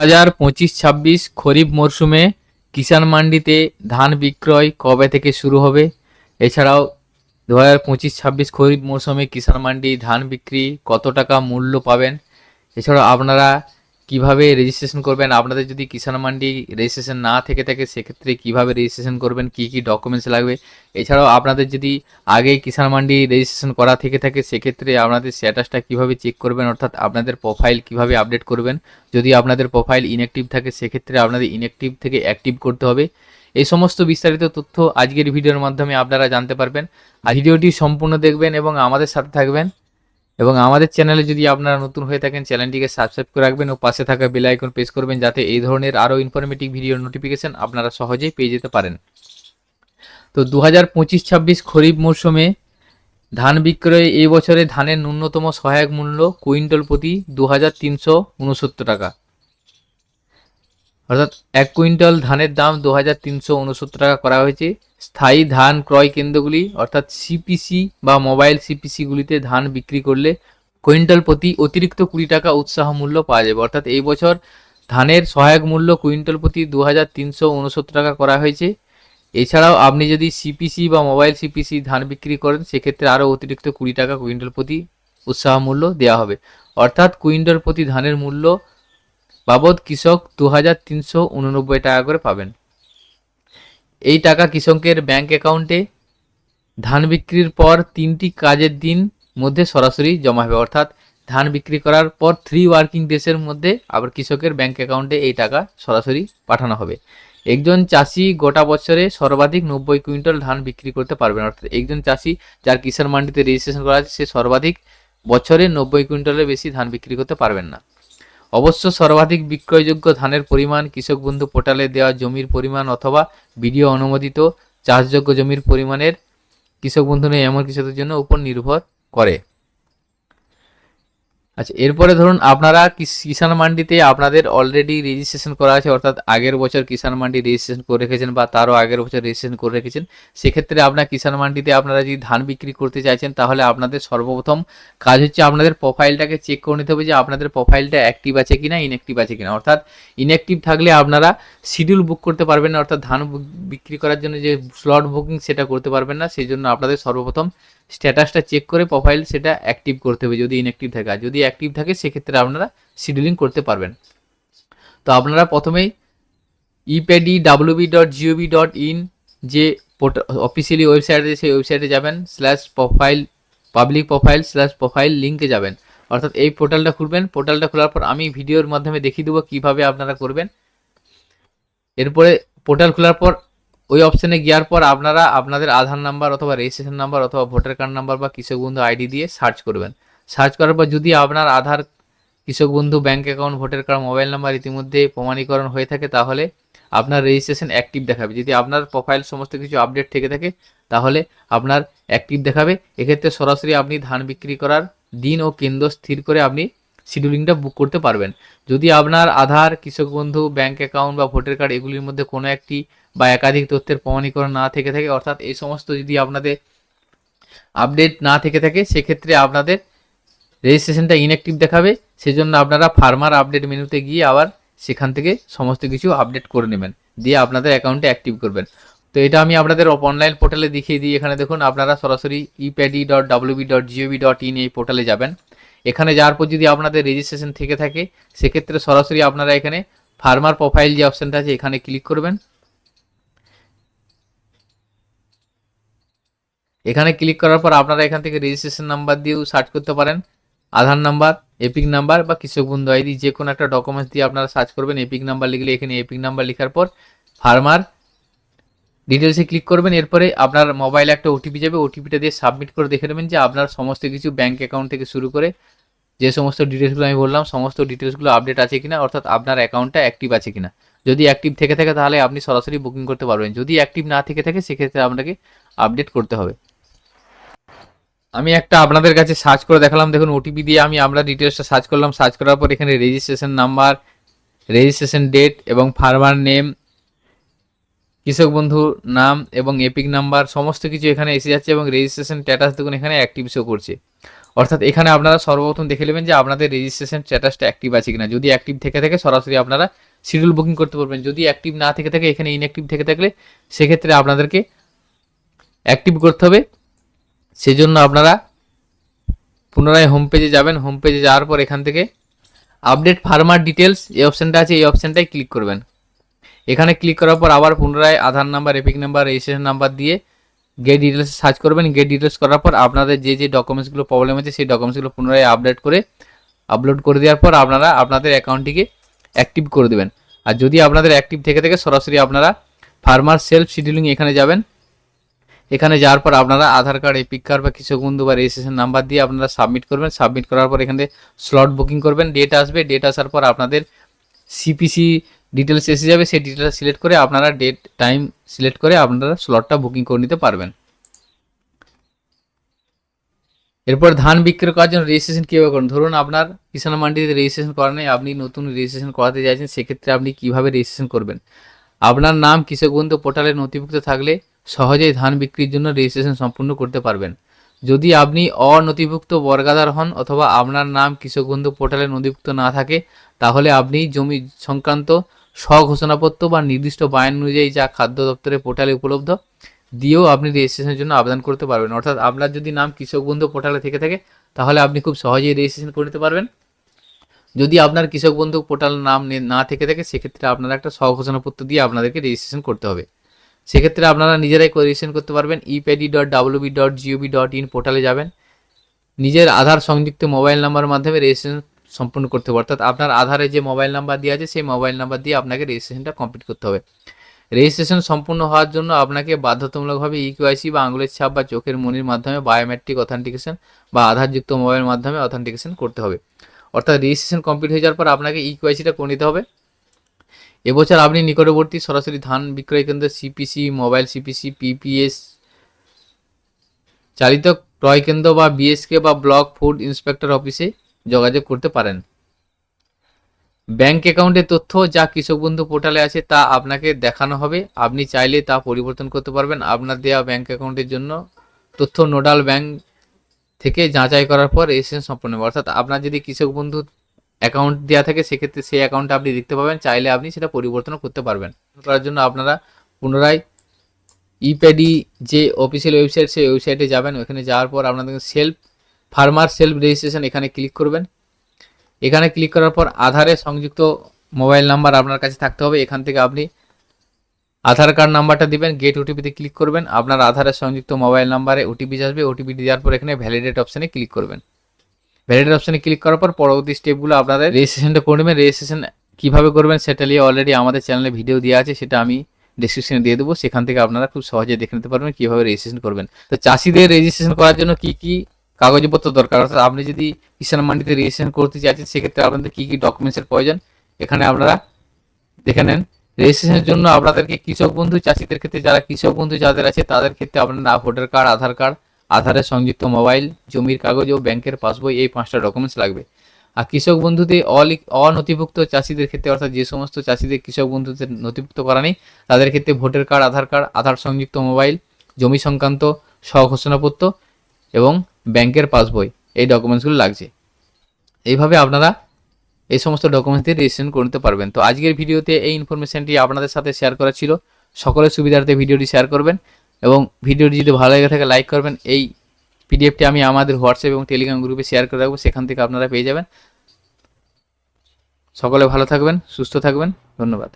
হাজার পঁচিশ ছাব্বিশ খরিফ মরশুমে কিষাণ মান্ডিতে ধান বিক্রয় কবে থেকে শুরু হবে? এছাড়াও দু হাজার পঁচিশ ছাব্বিশ খরিফ মরশুমে কিষাণ মান্ডি ধান বিক্রি কত টাকা মূল্য পাবেন? এছাড়াও আপনারা কীভাবে রেজিস্ট্রেশন করবেন? আপনাদের যদি কিষাণ মান্ডি রেজিস্ট্রেশন না থেকে থাকে, সেক্ষেত্রে কীভাবে রেজিস্ট্রেশন করবেন? কি কি ডকুমেন্টস লাগবে? এছাড়াও আপনাদের যদি আগেই কিষাণ মান্ডি রেজিস্ট্রেশন করা থেকে থাকে, সেক্ষেত্রে আপনাদের স্ট্যাটাসটা কীভাবে চেক করবেন? অর্থাৎ আপনাদের প্রোফাইল কীভাবে আপডেট করবেন? যদি আপনাদের প্রোফাইল ইনঅ্যাক্টিভ থাকে, সেক্ষেত্রে আপনাদের ইনঅ্যাক্টিভ থেকে অ্যাক্টিভ করতে হবে। এই সমস্ত বিস্তারিত তথ্য আজকের ভিডিওর মাধ্যমে আপনারা জানতে পারবেন। আর ভিডিওটি সম্পূর্ণ দেখবেন এবং আমাদের সাথে থাকবেন। এবং আমাদের চ্যানেলে যদি আপনারা নতুন হয়ে থাকেন, চ্যানেলটিকে সাবস্ক্রাইব করে রাখবেন ও পাশে থাকা বেল আইকন প্রেস করবেন যাতে এই ধরনের আরও ইনফরমেটিভ ভিডিও নোটিফিকেশান আপনারা সহজেই পেয়ে যেতে পারেন। তো দু হাজার পঁচিশ ছাব্বিশ খরিফ মরশুমে ধান বিক্রয়ে এই বছরে ধানের ন্যূনতম সহায়ক মূল্য কুইন্টাল প্রতি দু হাজার তিনশো উনসত্তর টাকা। অর্থাৎ এক কুইন্টাল ধানের দাম দু হাজার তিনশো উনসত্তর টাকা করা হয়েছে। স্থায়ী ধান ক্রয় কেন্দ্রগুলি, অর্থাৎ সিপিসি বা মোবাইল সিপিসিগুলিতে ধান বিক্রি করলে কুইন্টাল প্রতি অতিরিক্ত কুড়ি টাকা উৎসাহ মূল্য পাওয়া যাবে। অর্থাৎ এই বছর ধানের সহায়ক মূল্য কুইন্টাল প্রতি দু হাজার তিনশো উনসত্তর টাকা করা হয়েছে। এছাড়াও আপনি যদি সিপিসি বা মোবাইল সিপিসি ধান বিক্রি করেন, সেক্ষেত্রে আরও অতিরিক্ত কুড়ি টাকা কুইন্টাল প্রতি উৎসাহ মূল্য দেওয়া হবে। অর্থাৎ কুইন্টাল প্রতি ধানের মূল্য বাবদ কৃষক দু হাজার তিনশো উননব্বই টাকা করে পাবেন। এই টাকা কৃষকের ব্যাংক অ্যাকাউন্টে ধান বিক্রির পর তিনটি কাজের দিন মধ্যে সরাসরি জমা হবে। অর্থাৎ ধান বিক্রি করার পর থ্রি ওয়ার্কিং ডেসের মধ্যে আবার কৃষকের ব্যাংক অ্যাকাউন্টে এই টাকা সরাসরি পাঠানো হবে। একজন চাষি গোটা বছরে সর্বাধিক নব্বই কুইন্টাল ধান বিক্রি করতে পারবেন। অর্থাৎ একজন চাষি যার কিষাণ মান্ডিতে রেজিস্ট্রেশন করা আছে, সে সর্বাধিক বছরে নব্বই কুইন্টালের বেশি ধান বিক্রি করতে পারবেন না। অবশ্য সর্বাধিক বিক্রয়যোগ্য ধানের পরিমাণ কৃষক বন্ধু পোর্টালে দেওয়া জমির পরিমাণ অথবা বিডিও অনুমোদিত চাষযোগ্য জমির পরিমাণের কৃষক বন্ধু নেই এমন কৃষকদের জন্য উপর নির্ভর করে। আচ্ছা এরপরে ধরুন আপনারা কিষাণ মান্ডিতে আপনাদের অলরেডি রেজিস্ট্রেশন করা আছে, অর্থাৎ আগের বছর কিষাণ মান্ডি রেজিস্ট্রেশন করে রেখেছেন বা তারও আগের বছর রেজিস্ট্রেশন করে রেখেছেন, সেক্ষেত্রে আপনার কিষাণ মান্ডিতে আপনারা যদি ধান বিক্রি করতে চাইছেন, তাহলে আপনাদের সর্বপ্রথম কাজ হচ্ছে আপনাদের প্রোফাইলটাকে চেক করে নিতে হবে যে আপনাদের প্রোফাইলটা অ্যাক্টিভ আছে কিনা ইনঅ্যাক্টিভ আছে কিনা। অর্থাৎ ইনঅ্যাক্টিভ থাকলে আপনারা শিডিউল বুক করতে পারবেন না, অর্থাৎ ধান বুক- বিক্রি করার জন্য যে স্লট বুকিং সেটা করতে পারবেন না সেই জন্য আপনাদের সর্বপ্রথম স্ট্যাটাসটা চেক করে প্রোফাইল সেটা অ্যাক্টিভ করতে হবে যদি ইনঅ্যাক্টিভ থাকে। আর যদি অ্যাক্টিভ থাকে, সেক্ষেত্রে আপনারা শিডিউলিং করতে পারবেন। তো আপনারা প্রথমেই epaddy WB dot gov dot in যে অফিসিয়ালি ওয়েবসাইট আছে, সেই ওয়েবসাইটে যাবেন slash profile public profile slash profile লিঙ্কে যাবেন। অর্থাৎ এই পোর্টালটা খুলবেন। পোর্টালটা খোলার পর আমি ভিডিওর মাধ্যমে দেখিয়ে দেবো কীভাবে আপনারা করবেন। এরপরে পোর্টাল খোলার পর ওই অপশানে গিয়ার পর আপনারা আপনাদের আধার নাম্বার অথবা রেজিস্ট্রেশন নাম্বার অথবা ভোটার কার্ড নাম্বার বা কৃষক বন্ধু আইডি দিয়ে সার্চ করবেন। সার্চ করার পর যদি আপনার Aadhaar Krishak Bandhu bank account voter card mobile number ইতিমধ্যে প্রমাণীকরণ হয়ে থাকে, তাহলে আপনার রেজিস্ট্রেশন অ্যাক্টিভ দেখাবে। যদি আপনার প্রোফাইল সমস্ত কিছু আপডেট থেকে থাকে, তাহলে আপনার অ্যাক্টিভ দেখাবে। এক্ষেত্রে সরাসরি আপনি ধান বিক্রি করার দিন ও কেন্দ্র স্থির করে আপনি শিডিউলিংটা বুক করতে পারবেন। যদি আপনার আধার, কৃষক বন্ধু ব্যাংক অ্যাকাউন্ট বা ভোটার কার্ড এগুলির মধ্যে কোনো একটি বা একাধিক তথ্যের প্রমাণীকরণ না থেকে থাকে, অর্থাৎ এই সমস্ত যদি আপনাদের আপডেট না থেকে থাকে, সেক্ষেত্রে আপনাদের রেজিস্ট্রেশনটা ইনঅ্যাক্টিভ দেখাবে। সেজন্য আপনারা ফার্মার আপডেট মেনুতে গিয়ে আবার সেখান থেকে সমস্ত কিছু আপডেট করে নেবেন। দিয়ে আপনাদের অ্যাকাউন্টে অ্যাক্টিভ করবেন। তো এটা আমি আপনাদের অনলাইন পোর্টালে দেখিয়ে দিই। এখানে দেখুন, আপনারা সরাসরি epaddy dot WB dot GOB dot in এই পোর্টালে যাবেন। এখানে যাওয়ার পর যদি আপনাদের রেজিস্ট্রেশন থেকে থাকে, সেক্ষেত্রে সরাসরি আপনারা এখানে ফার্মার প্রোফাইল যে অপশানটা আছে, এখানে ক্লিক করবেন। এখানে ক্লিক করার পর আপনারা এখান থেকে রেজিস্ট্রেশন নাম্বার দিয়েও সার্চ করতে পারেন। আধার নাম্বার এপিক নাম্বার বা কৃষক বন্ধু আইডি যে কোনো একটা ডকুমেন্টস দিয়ে আপনারা সার্চ করবেন। এপিক নাম্বার লিখলে এখানে এপিক নাম্বার লেখার পর ফার্মার ডিটেলসে ক্লিক করবেন। এরপরে আপনার মোবাইলে একটা ওটিপি যাবে। ওটিপিটা দিয়ে সাবমিট করে দেখে নেবেন যে আপনার সমস্ত কিছু ব্যাঙ্ক অ্যাকাউন্ট থেকে শুরু করে যে সমস্ত ডিটেলসগুলো আমি বললাম, সমস্ত ডিটেলসগুলো আপডেট আছে কিনা, অর্থাৎ আপনার অ্যাকাউন্টটা অ্যাক্টিভ আছে কিনা। যদি অ্যাক্টিভ থেকে থাকে, তাহলে আপনি সরাসরি বুকিং করতে পারবেন। যদি অ্যাক্টিভ না থেকে থাকে, সেক্ষেত্রে আপনাকে আপডেট করতে হবে। আমি একটা আপনাদের কাছে সার্চ করে দেখালাম। দেখুন ওটিপি দিয়ে আমি আমরা ডিটেলসটা সার্চ করলাম। সার্চ করার পর এখানে রেজিস্ট্রেশন নাম্বার রেজিস্ট্রেশন ডেট এবং ফার্মার নেম কৃষক বন্ধু নাম এবং এপিক নাম্বার, সমস্ত কিছু এখানে এসে যাচ্ছে এবং রেজিস্ট্রেশন স্ট্যাটাস দেখুন, এখানে অ্যাক্টিভ শো করছে। অর্থাৎ এখানে আপনারা সর্বপ্রথম দেখে নেবেন যে আপনাদের রেজিস্ট্রেশন স্ট্যাটাসটা অ্যাক্টিভ আছে কিনা। যদি অ্যাক্টিভ থেকে থাকে, সরাসরি আপনারা শিডিউল বুকিং করতে পারবেন। যদি অ্যাক্টিভ না থেকে থাকে, এখানে ইনঅ্যাক্টিভ থেকে থাকলে সেক্ষেত্রে আপনাদেরকে অ্যাক্টিভ করতে হবে। সেজন্য আপনারা পুনরায় হোম পেজে যাবেন। হোম পেজে যাওয়ার পর এখান থেকে আপডেট ফার্মার ডিটেলস এই অপশানটা আছে, এই অপশানটায় ক্লিক করবেন। এখানে ক্লিক করার পর আবার পুনরায় Aadhaar number EPIC number registration number দিয়ে গেট ডিটেলস সার্চ করবেন। গেট ডিটেলস করার পর আপনাদের যে যে ডকুমেন্টসগুলো প্রবলেম আছে সেই ডকুমেন্টসগুলো পুনরায় আপডেট করে আপলোড করে দেওয়ার পর আপনারা আপনাদের অ্যাকাউন্টটিকে অ্যাক্টিভ করে দেবেন। আর যদি আপনাদের অ্যাক্টিভ থেকে থেকে সরাসরি আপনারা ফার্মার সেলফ শিডিউলিং এখানে যাবেন, এখানে যাওয়ার পর আপনারা আধার কার্ড এপিক কার্ড বা কৃষক বন্ধু বা রেজিস্ট্রেশন নাম্বার দিয়ে আপনারা সাবমিট করবেন। সাবমিট করার পর এখানে স্লট বুকিং করবেন। ডেট আসবে। ডেট আসার পর আপনাদের সিপিসি ডিটেলস এসে যাবে, সেই ডিটেলস সিলেক্ট করে আপনারা ডেট টাইম সিলেক্ট করে আপনারা স্লটটা বুকিং করে নিতে পারবেন। এরপর ধান বিক্রি করার জন্য রেজিস্ট্রেশন কীভাবে করুন ধরুন আপনার কিষাণ মান্ডিতে রেজিস্ট্রেশন করা নেই, আপনি নতুন রেজিস্ট্রেশন করাতে চাইছেন সেক্ষেত্রে আপনি কীভাবে রেজিস্ট্রেশন করবেন? আপনার নাম কৃষক বন্ধু পোর্টালে নথিভুক্ত থাকলে সহজেই ধান বিক্রির জন্য রেজিস্ট্রেশন সম্পূর্ণ করতে পারবেন। যদি আপনি অনথিভুক্ত বর্গাদার হন অথবা আপনার নাম কৃষক বন্ধু পোর্টালে নথিভুক্ত না থাকে, তাহলে আপনি জমি সংক্রান্ত স্বঘোষণাপত্র বা নির্দিষ্ট বায়ান অনুযায়ী যা খাদ্য দপ্তরের পোর্টালে উপলব্ধ, দিয়েও আপনি রেজিস্ট্রেশনের জন্য আবেদন করতে পারবেন। অর্থাৎ আপনার যদি নাম কৃষক বন্ধু পোর্টালে থেকে থাকে, তাহলে আপনি খুব সহজেই রেজিস্ট্রেশন করে নিতে পারবেন। যদি আপনার কৃষক বন্ধু পোর্টাল নাম নে- থেকে থাকে, সেক্ষেত্রে আপনারা একটা স্বঘোষণাপত্র দিয়ে আপনাদেরকে রেজিস্ট্রেশন করতে হবে। সেক্ষেত্রে আপনারা নিজেরাই রেজিস্ট্রেশন করতে পারবেন। Epaddy dot WB dot GOB dot in পোর্টালে যাবেন। নিজের আধার সংযুক্ত মোবাইল নাম্বারের মাধ্যমে রেজিস্ট্রেশন সম্পূর্ণ করতে হবে। অর্থাৎ আপনার আধারে যে মোবাইল নাম্বার দেওয়া আছে, সেই মোবাইল নাম্বার দিয়ে আপনাকে রেজিস্ট্রেশনটা কমপ্লিট করতে হবে। রেজিস্ট্রেশন সম্পূর্ণ হওয়ার জন্য আপনাকে বাধ্যতামূলকভাবে ইকিউআইসি বা আঙুলের ছাপ বা চোখের মনির মাধ্যমে বায়োমেট্রিক অথেন্টিকেশন বা আধারযুক্ত মোবাইলের মাধ্যমে অথেন্টিকেশন করতে হবে। অর্থাৎ রেজিস্ট্রেশন কমপ্লিট হয়ে যাওয়ার পর আপনাকে ইকিউআইসিটা করে নিতে হবে। এবছর আপনি নিকটবর্তী সরাসরি ধান বিক্রয় কেন্দ্র সিপিসি মোবাইল সিপিসি পিপিএস চালিত ক্রয় কেন্দ্র বা বিএসকে বা ব্লক ফুড ইন্সপেক্টর অফিসে যোগাযোগ করতে পারেন। ব্যাংক অ্যাকাউন্টের তথ্য যা কৃষক বন্ধু পোর্টালে আছে তা আপনাকে দেখানো হবে। আপনি চাইলে তা পরিবর্তন করতে পারবেন। আপনার দেওয়া ব্যাংক অ্যাকাউন্টের জন্য তথ্য নোডাল ব্যাংক থেকে যাচাই করার পর রেজিস্ট্রেশন সম্পন্ন হবে। অর্থাৎ আপনার যদি কৃষক বন্ধু অ্যাকাউন্ট দেওয়া থাকে, সেক্ষেত্রে সেই অ্যাকাউন্টটা আপনি দেখতে পাবেন। চাইলে আপনি সেটা পরিবর্তন করতে পারবেন। করার জন্য আপনারা পুনরায় ইপ্যাডি যে অফিসিয়াল ওয়েবসাইট, সেই ওয়েবসাইটে যাবেন। ওখানে যাওয়ার পর আপনাদের সেলফ ফার্মার সেলফ রেজিস্ট্রেশন এখানে ক্লিক করবেন। এখানে ক্লিক করার পর আধারে সংযুক্ত মোবাইল নাম্বার আপনার কাছে থাকতে হবে। এখান থেকে আপনি আধার কার্ড নাম্বারটা দিবেন, গেট ওটিপিতে ক্লিক করবেন। আপনার আধারের সংযুক্ত মোবাইল নাম্বারে ওটিপি আসবে। ওটিপি দেওয়ার পর এখানে ভ্যালিডেট অপশানে ক্লিক করবেন। ভ্যালিডেট অপশানে ক্লিক করার পর পরবর্তী স্টেপগুলো আপনাদের রেজিস্ট্রেশনটা করে নেবেন। রেজিস্ট্রেশন কীভাবে করবেন সেটা নিয়ে অলরেডি আমাদের চ্যানেলে ভিডিও দেওয়া আছে, সেটা আমি ডিসক্রিপশনে দিয়ে দেবো। সেখান থেকে আপনারা খুব সহজে দেখে নিতে পারবেন কীভাবে রেজিস্ট্রেশন করবেন। তো চাষিদের রেজিস্ট্রেশন করার জন্য কি কি কাগজপত্র দরকার। অর্থাৎ আপনি যদি কিষাণ মান্ডিতে রেজিস্ট্রেশন করতে চাইছেন, সেক্ষেত্রে আপনাদের কী কী ডকুমেন্টসের প্রয়োজন? এখানে আপনারা দেখে নেন। রেজিস্ট্রেশনের জন্য আপনাদেরকে কৃষক বন্ধু চাষিদের ক্ষেত্রে যারা কৃষক বন্ধু যাদের আছে, তাদের ক্ষেত্রে আপনারা ভোটার কার্ড, আধার কার্ড, আধারের সংযুক্ত মোবাইল, জমির কাগজ ও ব্যাংকের পাসবই, এই পাঁচটা ডকুমেন্টস লাগবে। আর কৃষক বন্ধুতে অলি অনথিভুক্ত চাষিদের ক্ষেত্রে, অর্থাৎ যে সমস্ত চাষিদের কৃষক বন্ধুদের নথিভুক্ত করা নেই, তাদের ক্ষেত্রে voter card, Aadhaar card, Aadhaar সংযুক্ত মোবাইল, জমি সংক্রান্ত স্বঘোষণাপত্র এবং ব্যাংকের পাসবই, এই ডকুমেন্টসগুলো লাগছে। এইভাবে আপনারা এই সমস্ত ডকুমেন্টস দিয়ে রেজিস্ট্রেশন করতে পারবেন। তো আজকের ভিডিওতে এই ইনফরমেশনটি আপনাদের সাথে শেয়ার করা ছিল। সকলের সুবিধার্থে ভিডিওটি শেয়ার করবেন এবং ভিডিওটি যদি ভালো লেগে থাকে লাইক করবেন। এই পিডিএফটি আমি আমাদের হোয়াটসঅ্যাপ এবং টেলিগ্রাম গ্রুপে শেয়ার করে রাখব। সেখান থেকে আপনারা পেয়ে যাবেন। সকলে ভালো থাকবেন, সুস্থ থাকবেন। ধন্যবাদ।